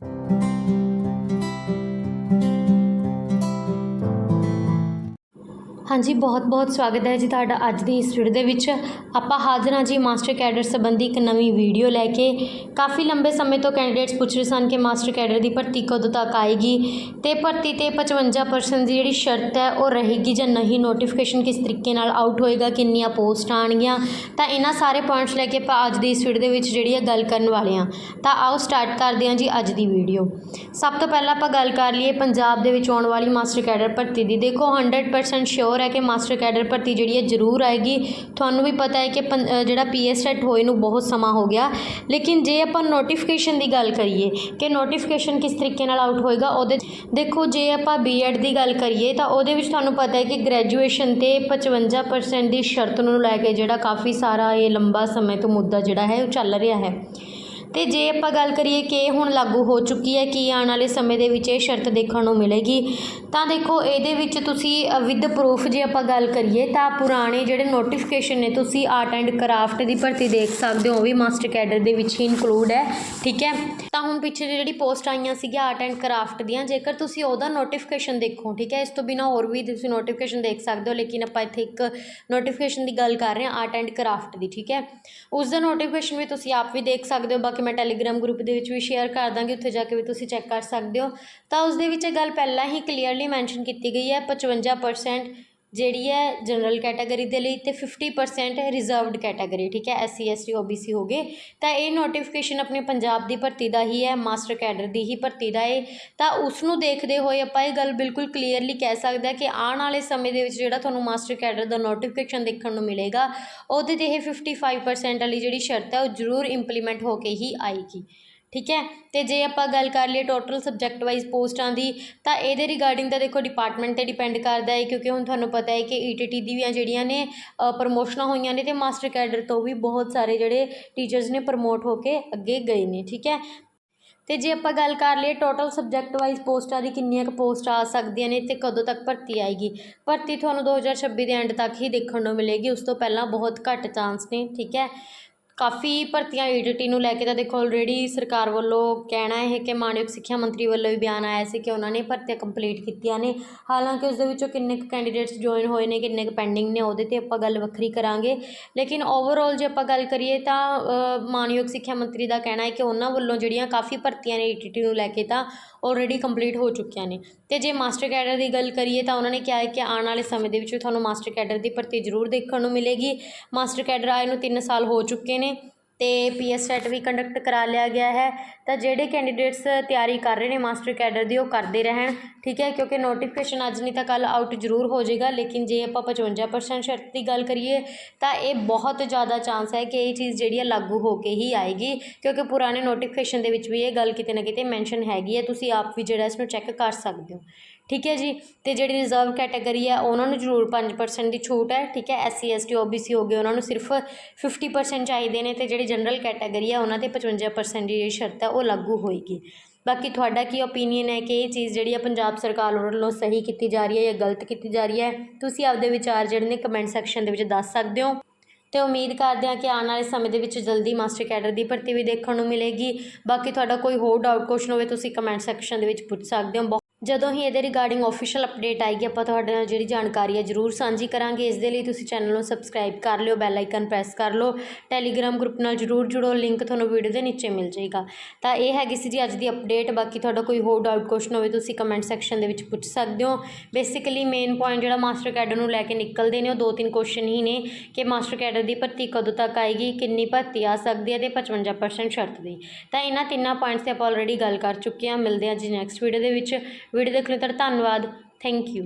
Thank you. ਹਾਂਜੀ, ਬਹੁਤ ਬਹੁਤ ਸਵਾਗਤ ਹੈ ਜੀ ਤੁਹਾਡਾ ਅੱਜ ਦੀ ਇਸ ਵੀਡੀਓ ਦੇ ਵਿੱਚ। ਆਪਾਂ ਹਾਜ਼ਰ ਹਾਂ ਜੀ ਮਾਸਟਰ ਕੈਡਰ ਸੰਬੰਧੀ ਇੱਕ ਨਵੀਂ ਵੀਡੀਓ ਲੈ ਕੇ। ਕਾਫੀ ਲੰਬੇ ਸਮੇਂ ਤੋਂ ਕੈਂਡੀਡੇਟਸ ਪੁੱਛ ਰਹੇ ਸਨ ਕਿ ਮਾਸਟਰ ਕੈਡਰ ਦੀ ਭਰਤੀ ਕਦੋਂ ਤੱਕ ਆਏਗੀ ਤੇ ਭਰਤੀ ਤੇ 55% ਦੀ ਜਿਹੜੀ ਸ਼ਰਤ ਹੈ, ਉਹ ਰਹੇਗੀ ਜਾਂ ਨਹੀਂ? ਨੋਟੀਫਿਕੇਸ਼ਨ ਕਿਸ ਤਰੀਕੇ ਨਾਲ ਆਊਟ ਹੋਏਗਾ, ਕਿੰਨੀਆਂ ਪੋਸਟਾਂ ਆਣਗੀਆਂ ਤਾਂ ਇਹਨਾਂ ਸਾਰੇ ਪੁਆਇੰਟਸ ਲੈ ਕੇ ਆਪਾਂ ਅੱਜ ਦੀ ਇਸ ਵੀਡੀਓ ਦੇ ਵਿੱਚ ਜਿਹੜੀ ਹੈ ਗੱਲ ਕਰਨ ਵਾਲੇ ਹਾਂ। ਤਾਂ ਆਓ ਸਟਾਰਟ ਕਰਦੇ ਹਾਂ ਜੀ ਅੱਜ ਦੀ ਵੀਡੀਓ ਸਭ ਤੋਂ ਪਹਿਲਾਂ ਆਪਾਂ ਗੱਲ ਕਰ ਲਈਏ ਪੰਜਾਬ ਦੇ ਵਿੱਚ ਆਉਣ ਵਾਲੀ ਮਾਸਟਰ ਕੈਡਰ ਭਰਤੀ ਦੀ। ਦੇਖੋ 100% ਸ਼ੋਰ ਹੈ ਕਿ ਮਾਸਟਰ ਕੈਡਰ ਭਰਤੀ ਜਿਹੜੀ ਹੈ ਜ਼ਰੂਰ ਆਏਗੀ। ਤੁਹਾਨੂੰ ਵੀ ਪਤਾ ਹੈ ਕਿ ਪੰ- ਅ, ਜਿਹੜਾ ਪੀਐਸ ਸੈਟ ਹੋਏ ਨੂੰ ਬਹੁਤ ਸਮਾਂ ਹੋ ਗਿਆ। ਲੇਕਿਨ ਜੇ ਆਪਾਂ ਨੋਟੀਫਿਕੇਸ਼ਨ ਦੀ ਗੱਲ ਕਰੀਏ ਕਿ ਨੋਟੀਫਿਕੇਸ਼ਨ ਕਿਸ ਤਰੀਕੇ ਨਾਲ ਆਊਟ ਹੋਏਗਾ ਉਹਦੇ ਦੇਖੋ ਜੇ ਆਪਾਂ ਬੀਐਡ ਦੀ ਗੱਲ ਕਰੀਏ ਤਾਂ ਉਹਦੇ ਵਿੱਚ ਤੁਹਾਨੂੰ ਪਤਾ ਹੈ ਕਿ ਗ੍ਰੈਜੂਏਸ਼ਨ ਤੇ 55% ਦੀ ਸ਼ਰਤ ਨੂੰ ਲੈ ਕੇ ਜਿਹੜਾ ਕਾਫੀ ਸਾਰਾ ਇਹ ਲੰਬਾ ਸਮੇਂ ਤੋਂ ਮੁੱਦਾ ਜਿਹੜਾ ਹੈ ਉਹ ਚੱਲ ਰਿਹਾ ਹੈ। ਅਤੇ ਜੇ ਆਪਾਂ ਗੱਲ ਕਰੀਏ ਕਿ ਇਹ ਹੁਣ ਲਾਗੂ ਹੋ ਚੁੱਕੀ ਹੈ ਕਿ ਆਉਣ ਵਾਲੇ ਸਮੇਂ ਦੇ ਵਿੱਚ ਇਹ ਸ਼ਰਤ ਦੇਖਣ ਨੂੰ ਮਿਲੇਗੀ, ਤਾਂ ਦੇਖੋ ਇਹਦੇ ਵਿੱਚ ਤੁਸੀਂ ਵਿਦ ਪ੍ਰੂਫ ਜੇ ਆਪਾਂ ਗੱਲ ਕਰੀਏ, ਤਾਂ ਪੁਰਾਣੇ ਜਿਹੜੇ ਨੋਟੀਫਿਕੇਸ਼ਨ ਨੇ ਤੁਸੀਂ ਆਰਟ ਐਂਡ ਕਰਾਫਟ ਦੀ ਭਰਤੀ ਦੇਖ ਸਕਦੇ ਹੋ, ਉਹ ਵੀ ਮਾਸਟਰ ਕੈਡਰ ਦੇ ਵਿੱਚ ਹੀ ਇਨਕਲੂਡ ਹੈ, ਠੀਕ ਹੈ? ਤਾਂ ਹੁਣ ਪਿੱਛੇ ਜਿਹੀ ਜਿਹੜੀ ਪੋਸਟ ਆਈਆਂ ਸੀਗੀਆਂ ਆਰਟ ਐਂਡ ਕਰਾਫਟ ਦੀਆਂ, ਜੇਕਰ ਤੁਸੀਂ ਉਹਦਾ ਨੋਟੀਫਿਕੇਸ਼ਨ ਦੇਖੋ, ਠੀਕ ਹੈ? ਇਸ ਤੋਂ ਬਿਨਾ ਹੋਰ ਵੀ ਤੁਸੀਂ ਨੋਟੀਫਿਕੇਸ਼ਨ ਦੇਖ ਸਕਦੇ ਹੋ, ਲੇਕਿਨ ਆਪਾਂ ਇੱਥੇ ਇੱਕ ਨੋਟੀਫਿਕੇਸ਼ਨ ਦੀ ਗੱਲ ਕਰ ਰਹੇ ਹਾਂ ਆਰਟ ਐਂਡ ਕਰਾਫਟ ਦੀ, ਠੀਕ ਹੈ? ਉਸ ਦਾ ਨੋਟੀਫਿਕੇਸ਼ਨ ਵੀ ਤੁਸੀਂ ਆਪ ਵੀ ਦੇਖ ਸਕਦੇ ਹੋ, ਬਾਕੀ ਕਿ ਮੈਂ ਟੈਲੀਗ੍ਰਾਮ ਗਰੁੱਪ ਦੇ ਵਿੱਚ ਵੀ ਸ਼ੇਅਰ ਕਰ ਦਾਂਗੀ, ਉੱਥੇ ਜਾ ਕੇ ਵੀ ਤੁਸੀਂ ਚੈੱਕ ਕਰ ਸਕਦੇ ਹੋ। ਤਾਂ ਉਸ ਦੇ ਵਿੱਚ ਇਹ ਗੱਲ ਪਹਿਲਾਂ ਹੀ ਕਲੀਅਰਲੀ ਮੈਂਸ਼ਨ ਕੀਤੀ ਗਈ ਹੈ 55% ਜਿਹੜੀ ਹੈ ਜਨਰਲ ਕੈਟਾਗਰੀ ਦੇ ਲਈ ਅਤੇ ਫਿਫਟੀ ਪਰਸੈਂਟ ਰਿਜ਼ਰਵਡ ਕੈਟਾਗਰੀ ਠੀਕ ਹੈ S C S C O B C ਹੋ ਗਏ। ਤਾਂ ਇਹ ਨੋਟੀਫਿਕੇਸ਼ਨ ਆਪਣੇ ਪੰਜਾਬ ਦੀ ਭਰਤੀ ਦਾ ਹੀ ਹੈ ਮਾਸਟਰ ਕੈਡਰ ਦੀ ਹੀ ਭਰਤੀ ਦਾ ਹੈ ਤਾਂ ਉਸ ਨੂੰ ਦੇਖਦੇ ਹੋਏ ਆਪਾਂ ਇਹ ਗੱਲ ਬਿਲਕੁਲ ਕਲੀਅਰਲੀ ਕਹਿ ਸਕਦੇ ਹਾਂ ਕਿ ਆਉਣ ਵਾਲੇ ਸਮੇਂ ਦੇ ਵਿੱਚ ਜਿਹੜਾ ਤੁਹਾਨੂੰ ਮਾਸਟਰ ਕੈਡਰ ਦਾ ਨੋਟੀਫਿਕੇਸ਼ਨ ਦੇਖਣ ਨੂੰ ਮਿਲੇਗਾ, ਉਹਦੇ ਤੇ ਇਹ 55% ਵਾਲੀ ਜਿਹੜੀ ਸ਼ਰਤ ਹੈ, ਉਹ ਜ਼ਰੂਰ ਇੰਪਲੀਮੈਂਟ ਹੋ ਕੇ ਹੀ ਆਏਗੀ। ਠੀਕ ਹੈ? ਅਤੇ ਜੇ ਆਪਾਂ ਗੱਲ ਕਰ ਲਈਏ ਟੋਟਲ ਸਬਜੈਕਟ ਵਾਈਜ਼ ਪੋਸਟਾਂ ਦੀ, ਤਾਂ ਇਹਦੇ ਰਿਗਾਰਡਿੰਗ ਤਾਂ ਦੇਖੋ ਡਿਪਾਰਟਮੈਂਟ ਤੇ ਡਿਪੈਂਡ ਕਰਦਾ ਹੈ, ਕਿਉਂਕਿ ਹੁਣ ਤੁਹਾਨੂੰ ਪਤਾ ਹੈ ਕਿ ਈ ਟੀ ਈਟੀਟੀ ਦੀਆਂ ਜਿਹੜੀਆਂ ਨੇ ਪ੍ਰਮੋਸ਼ਨਾਂ ਹੋਈਆਂ ਨੇ ਅਤੇ ਮਾਸਟਰ ਕੈਡਰ ਤੋਂ ਵੀ ਬਹੁਤ ਸਾਰੇ ਜਿਹੜੇ ਟੀਚਰਸ ਨੇ ਪ੍ਰਮੋਟ ਹੋ ਕੇ ਅੱਗੇ ਗਏ ਨੇ, ਠੀਕ ਹੈ? ਅਤੇ ਜੇ ਆਪਾਂ ਗੱਲ ਕਰ ਲਈਏ ਟੋਟਲ ਸਬਜੈਕਟ ਵਾਈਜ਼ ਪੋਸਟਾਂ ਦੀ ਕਿੰਨੀਆਂ ਕੁ ਪੋਸਟ ਆ ਸਕਦੀਆਂ ਨੇ ਅਤੇ ਕਦੋਂ ਤੱਕ ਭਰਤੀ ਆਏਗੀ? ਭਰਤੀ ਤੁਹਾਨੂੰ 2026 ਦੇ ਐਂਡ ਤੱਕ ਹੀ ਦੇਖਣ ਨੂੰ ਮਿਲੇਗੀ, ਉਸ ਤੋਂ ਪਹਿਲਾਂ ਬਹੁਤ ਘੱਟ ਚਾਂਸ ਨੇ, ਠੀਕ ਹੈ? ਕਾਫੀ ਭਰਤੀਆਂ ਈਡੀਟੀ ਨੂੰ ਲੈ ਕੇ ਤਾਂ ਦੇਖੋ ਆਲਰੇਡੀ ਸਰਕਾਰ ਵੱਲੋਂ ਕਹਿਣਾ ਹੈ ਕਿ ਮਾਨਯੋਗ ਸਿੱਖਿਆ ਮੰਤਰੀ ਵੱਲੋਂ ਵੀ ਬਿਆਨ ਆਇਆ ਸੀ ਕਿ ਉਹਨਾਂ ਨੇ ਭਰਤੀਆਂ ਕੰਪਲੀਟ ਕੀਤੀਆਂ ਨੇ। ਹਾਲਾਂਕਿ ਉਸ ਦੇ ਵਿੱਚੋਂ ਕਿੰਨੇ ਕੁ ਕੈਂਡੀਡੇਟਸ ਜੁਆਇਨ ਹੋਏ ਨੇ, ਕਿੰਨੇ ਕੁ ਪੈਂਡਿੰਗ ਨੇ, ਉਹਦੇ ਤੇ ਆਪਾਂ ਗੱਲ ਵੱਖਰੀ ਕਰਾਂਗੇ। ਲੇਕਿਨ ਓਵਰਆਲ ਜੇ ਆਪਾਂ ਗੱਲ ਕਰੀਏ ਤਾਂ ਮਾਨਯੋਗ ਸਿੱਖਿਆ ਮੰਤਰੀ ਦਾ ਕਹਿਣਾ ਹੈ ਕਿ ਉਹਨਾਂ ਵੱਲੋਂ ਜਿਹੜੀਆਂ ਕਾਫੀ ਭਰਤੀਆਂ ਨੇ ਈਟੀਟੀ ਨੂੰ ਲੈ ਕੇ ਤਾਂ ਆਲਰੇਡੀ ਕੰਪਲੀਟ ਹੋ ਚੁੱਕੀਆਂ ਨੇ। ਤੇ ਜੇ ਮਾਸਟਰ ਕੈਡਰ ਦੀ ਗੱਲ ਕਰੀਏ ਤਾਂ ਉਹਨਾਂ ਨੇ ਕਿਹਾ ਹੈ ਕਿ ਆਉਣ ਵਾਲੇ ਸਮੇਂ ਦੇ ਵਿੱਚ ਤੁਹਾਨੂੰ ਮਾਸਟਰ ਕੈਡਰ ਦੀ ਭਰਤੀ ਜ਼ਰੂਰ ਦੇਖਣ ਨੂੰ ਮਿਲੇਗੀ। ਮਾਸਟਰ ਕੈਡਰ ਆਏ ਨੂੰ 3 ਸਾਲ ਹੋ ਚੁੱਕੇ ਨੇ ਅਤੇ ਪੀ ਪੀਐਸ ਸੈਟ ਵੀ ਕੰਡਕਟ ਕਰਾ ਲਿਆ ਗਿਆ ਹੈ। ਤਾਂ ਜਿਹੜੇ ਕੈਂਡੀਡੇਟਸ ਤਿਆਰੀ ਕਰ ਰਹੇ ਨੇ ਮਾਸਟਰ ਕੈਡਰ ਦੀ, ਉਹ ਕਰਦੇ ਰਹਿਣ, ਠੀਕ ਹੈ? ਕਿਉਂਕਿ ਨੋਟੀਫਿਕੇਸ਼ਨ ਅੱਜ ਨਹੀਂ ਤਾਂ ਕੱਲ ਆਊਟ ਜ਼ਰੂਰ ਹੋ ਜਾਏਗਾ। ਲੇਕਿਨ ਜੇ ਆਪਾਂ 55% ਸ਼ਰਤ ਦੀ ਗੱਲ ਕਰੀਏ, ਤਾਂ ਇਹ ਬਹੁਤ ਜ਼ਿਆਦਾ ਚਾਂਸ ਹੈ ਕਿ ਇਹ ਚੀਜ਼ ਜਿਹੜੀ ਹੈ ਲਾਗੂ ਹੋ ਕੇ ਹੀ ਆਏਗੀ। ਕਿਉਂਕਿ ਪੁਰਾਣੇ ਨੋਟੀਫਿਕੇਸ਼ਨ ਦੇ ਵਿੱਚ ਵੀ ਇਹ ਗੱਲ ਕਿਤੇ ਨਾ ਕਿਤੇ ਮੈਂਸ਼ਨ ਹੈਗੀ ਹੈ। ਤੁਸੀਂ ਆਪ ਵੀ ਜਿਹੜਾ ਇਸ ਨੂੰ ਚੈੱਕ ਕਰ ਸਕਦੇ ਹੋ। ਠੀਕ ਹੈ ਜੀ? ਅਤੇ ਜਿਹੜੀ ਰਿਜ਼ਰਵ ਕੈਟਾਗਰੀ ਹੈ, ਉਹਨਾਂ ਨੂੰ ਜ਼ਰੂਰ ਪੰਜ ਪਰਸੈਂਟ ਦੀ ਛੂਟ ਹੈ, ਠੀਕ ਹੈ? S C S T O B C ਹੋ ਗਏ, ਉਹਨਾਂ ਨੂੰ ਸਿਰਫ 50% ਚਾਹੀਦੇ ਨੇ ਅਤੇ ਜਿਹੜੀ ਜਨਰਲ ਕੈਟਾਗਰੀ ਹੈ, ਉਹਨਾਂ ਤੇ 55% ਦੀ ਜਿਹੜੀ ਸ਼ਰਤ ਹੈ, ਉਹ ਲਾਗੂ ਹੋਏਗੀ। ਬਾਕੀ ਤੁਹਾਡਾ ਕੀ ਓਪੀਨੀਅਨ ਹੈ ਕਿ ਇਹ ਚੀਜ਼ ਜਿਹੜੀ ਆ ਪੰਜਾਬ ਸਰਕਾਰ ਵੱਲੋਂ ਸਹੀ ਕੀਤੀ ਜਾ ਰਹੀ ਹੈ ਜਾਂ ਗਲਤ ਕੀਤੀ ਜਾ ਰਹੀ ਹੈ? ਤੁਸੀਂ ਆਪਦੇ ਵਿਚਾਰ ਜਿਹੜੇ ਨੇ ਕਮੈਂਟ ਸੈਕਸ਼ਨ ਦੇ ਵਿੱਚ ਦੱਸ ਸਕਦੇ ਹੋ। ਤੇ ਉਮੀਦ ਕਰਦੇ ਹਾਂ ਕਿ ਆਉਣ ਵਾਲੇ ਸਮੇਂ ਦੇ ਵਿੱਚ ਜਲਦੀ ਮਾਸਟਰ ਕੈਡਰ ਦੀ ਭਰਤੀ ਵੀ ਦੇਖਣ ਨੂੰ ਮਿਲੇਗੀ। ਬਾਕੀ ਤੁਹਾਡਾ ਕੋਈ ਹੋਰ ਡਾਊਟ ਕੁਐਸਚਨ ਹੋਵੇ, ਤੁਸੀਂ ਕਮੈਂਟ ਸੈਕਸ਼ਨ ਦੇ ਵਿੱਚ ਪੁੱਛ ਸਕਦੇ ਹੋ। ਬਹੁ- ਜਦੋਂ ਹੀ ਇਹਦੇ ਰਿਗਾਰਡਿੰਗ ਆਫੀਸ਼ੀਅਲ ਅਪਡੇਟ ਆਏਗੀ, ਆਪਾਂ ਤੁਹਾਡੇ ਨਾਲ ਜਿਹੜੀ ਜਾਣਕਾਰੀ ਹੈ ਜ਼ਰੂਰ ਸਾਂਝੀ ਕਰਾਂਗੇ। ਇਸ ਦੇ ਲਈ ਤੁਸੀਂ ਚੈਨਲ ਨੂੰ ਸਬਸਕ੍ਰਾਈਬ ਕਰ ਲਿਓ ਬੈਲ ਆਈਕਨ ਪ੍ਰੈਸ ਕਰ ਲਓ। ਟੈਲੀਗ੍ਰਾਮ ਗਰੁੱਪ ਨਾਲ ਜ਼ਰੂਰ ਜੁੜੋ ਲਿੰਕ ਤੁਹਾਨੂੰ ਵੀਡੀਓ ਦੇ ਨੀਚੇ ਮਿਲ ਜਾਏਗਾ। ਤਾਂ ਇਹ ਹੈਗੀ ਸੀ ਜੀ ਅੱਜ ਦੀ ਅਪਡੇਟ ਬਾਕੀ ਤੁਹਾਡਾ ਕੋਈ ਹੋਰ ਡਾਊਟ ਕੁਐਸਚਨ ਹੋਵੇ, ਤੁਸੀਂ ਕਮੈਂਟ ਸੈਕਸ਼ਨ ਦੇ ਵਿੱਚ ਪੁੱਛ ਸਕਦੇ ਹੋ। ਬੇਸਿਕਲੀ ਮੇਨ ਪੁਆਇੰਟ ਜਿਹੜਾ ਮਾਸਟਰ ਕੈਡਰ ਨੂੰ ਲੈ ਕੇ ਨਿਕਲਦੇ ਨੇ, ਉਹ ਦੋ ਤਿੰਨ ਕੁਐਸਚਨ ਹੀ ਨੇ ਕਿ ਮਾਸਟਰ ਕੈਡਰ ਦੀ ਭਰਤੀ ਕਦੋਂ ਤੱਕ ਆਏਗੀ, ਕਿੰਨੀ ਭਰਤੀ ਆ ਸਕਦੀ ਹੈ ਤੇ 55% ਸ਼ਰਤ ਦੀ। ਤਾਂ ਇਹਨਾਂ ਤਿੰਨਾਂ ਪੁਆਇੰਟਸ ਤੇ ਆਪਾਂ ਆਲਰੇਡੀ ਗੱਲ ਕਰ ਚੁੱਕੇ ਹਾਂ। ਮਿਲਦੇ ਹਾਂ ਜੀ ਨੈਕਸਟ ਵੀਡੀਓ ਦੇ ਵਿੱਚ। ਵੀਡੀਓ ਦੇਖਣ ਲਈ ਤੁਹਾਡਾ ਧੰਨਵਾਦ। Thank you